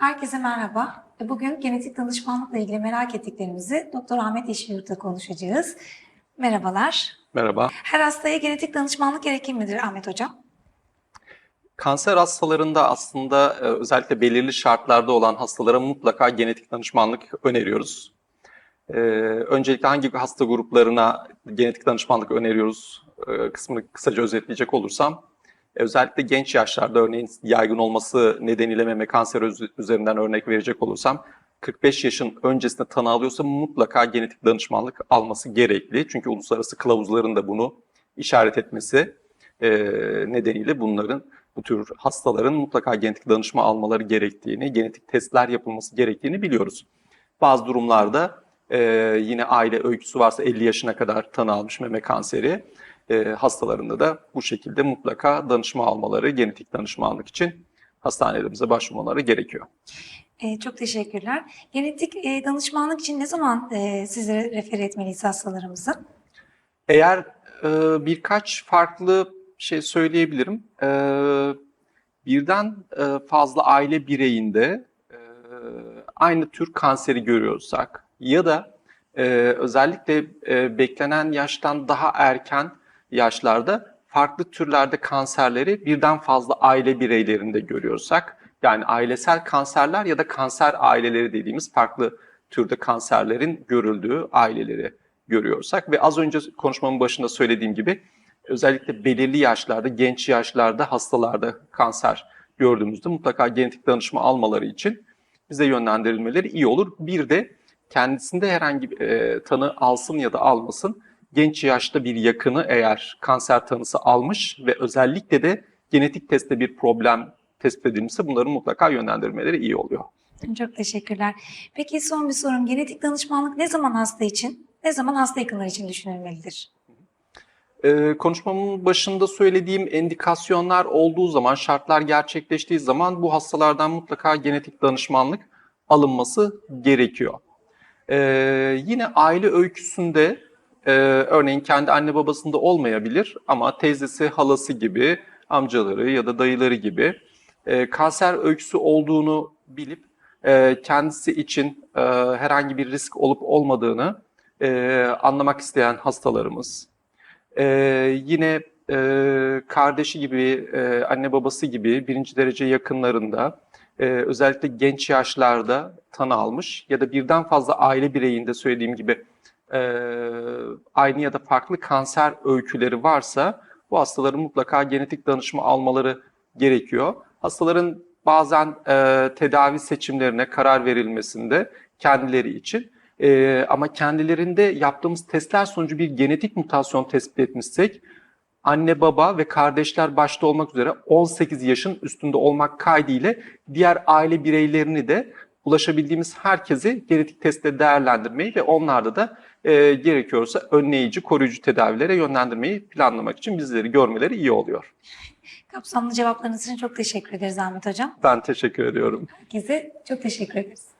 Herkese merhaba. Bugün genetik danışmanlıkla ilgili merak ettiklerimizi Doktor Ahmet Yeşilyurt'la konuşacağız. Merhabalar. Merhaba. Her hastaya genetik danışmanlık gerekir midir Ahmet Hocam? Kanser hastalarında aslında e, özellikle belirli şartlarda olan hastalara mutlaka genetik danışmanlık öneriyoruz. Ee, öncelikle hangi hasta gruplarına genetik danışmanlık öneriyoruz e, kısmını kısaca özetleyecek olursam, e, özellikle genç yaşlarda örneğin yaygın olması nedeniyle meme kanseri üzerinden örnek verecek olursam, 45 yaşın öncesinde tanı alıyorsa mutlaka genetik danışmanlık alması gerekli. Çünkü uluslararası kılavuzların da bunu işaret etmesi e, nedeniyle bunların bu tür hastaların mutlaka genetik danışma almaları gerektiğini, genetik testler yapılması gerektiğini biliyoruz. Bazı durumlarda e, yine aile öyküsü varsa 50 yaşına kadar tanı almış meme kanseri e, hastalarında da bu şekilde mutlaka danışma almaları, genetik danışmanlık için hastanelerimize başvurmaları gerekiyor. Ee, çok teşekkürler. Genetik e, danışmanlık için ne zaman e, sizlere refer etmeliyiz hastalarımızı? Eğer e, birkaç farklı şey söyleyebilirim. E, birden e, fazla aile bireyinde e, aynı tür kanseri görüyorsak ya da e, özellikle e, beklenen yaştan daha erken yaşlarda farklı türlerde kanserleri birden fazla aile bireylerinde görüyorsak, yani ailesel kanserler ya da kanser aileleri dediğimiz farklı türde kanserlerin görüldüğü aileleri görüyorsak ve az önce konuşmamın başında söylediğim gibi özellikle belirli yaşlarda, genç yaşlarda hastalarda kanser gördüğümüzde mutlaka genetik danışma almaları için bize yönlendirilmeleri iyi olur. Bir de kendisinde herhangi bir e, tanı alsın ya da almasın genç yaşta bir yakını eğer kanser tanısı almış ve özellikle de genetik testte bir problem tespit edilmişse bunların mutlaka yönlendirmeleri iyi oluyor. Çok teşekkürler. Peki son bir sorum. Genetik danışmanlık ne zaman hasta için, ne zaman hasta yakınları için düşünülmelidir? Ee, konuşmamın başında söylediğim endikasyonlar olduğu zaman, şartlar gerçekleştiği zaman bu hastalardan mutlaka genetik danışmanlık alınması gerekiyor. Ee, yine aile öyküsünde e, örneğin kendi anne babasında olmayabilir ama teyzesi, halası gibi, amcaları ya da dayıları gibi e, kanser öyküsü olduğunu bilip e, kendisi için e, herhangi bir risk olup olmadığını e, anlamak isteyen hastalarımız, ee, yine e, kardeşi gibi, e, anne babası gibi birinci derece yakınlarında e, özellikle genç yaşlarda tanı almış ya da birden fazla aile bireyinde söylediğim gibi e, aynı ya da farklı kanser öyküleri varsa bu hastaların mutlaka genetik danışma almaları gerekiyor. Hastaların bazen e, tedavi seçimlerine karar verilmesinde kendileri için ee, ama kendilerinde yaptığımız testler sonucu bir genetik mutasyon tespit etmişsek anne baba ve kardeşler başta olmak üzere 18 yaşın üstünde olmak kaydıyla diğer aile bireylerini de ulaşabildiğimiz herkesi genetik testte değerlendirmeyi ve onlarda da e, gerekiyorsa önleyici, koruyucu tedavilere yönlendirmeyi planlamak için bizleri görmeleri iyi oluyor. Kapsamlı cevaplarınız için çok teşekkür ederiz Ahmet Hocam. Ben teşekkür ediyorum. Herkese çok teşekkür ederiz.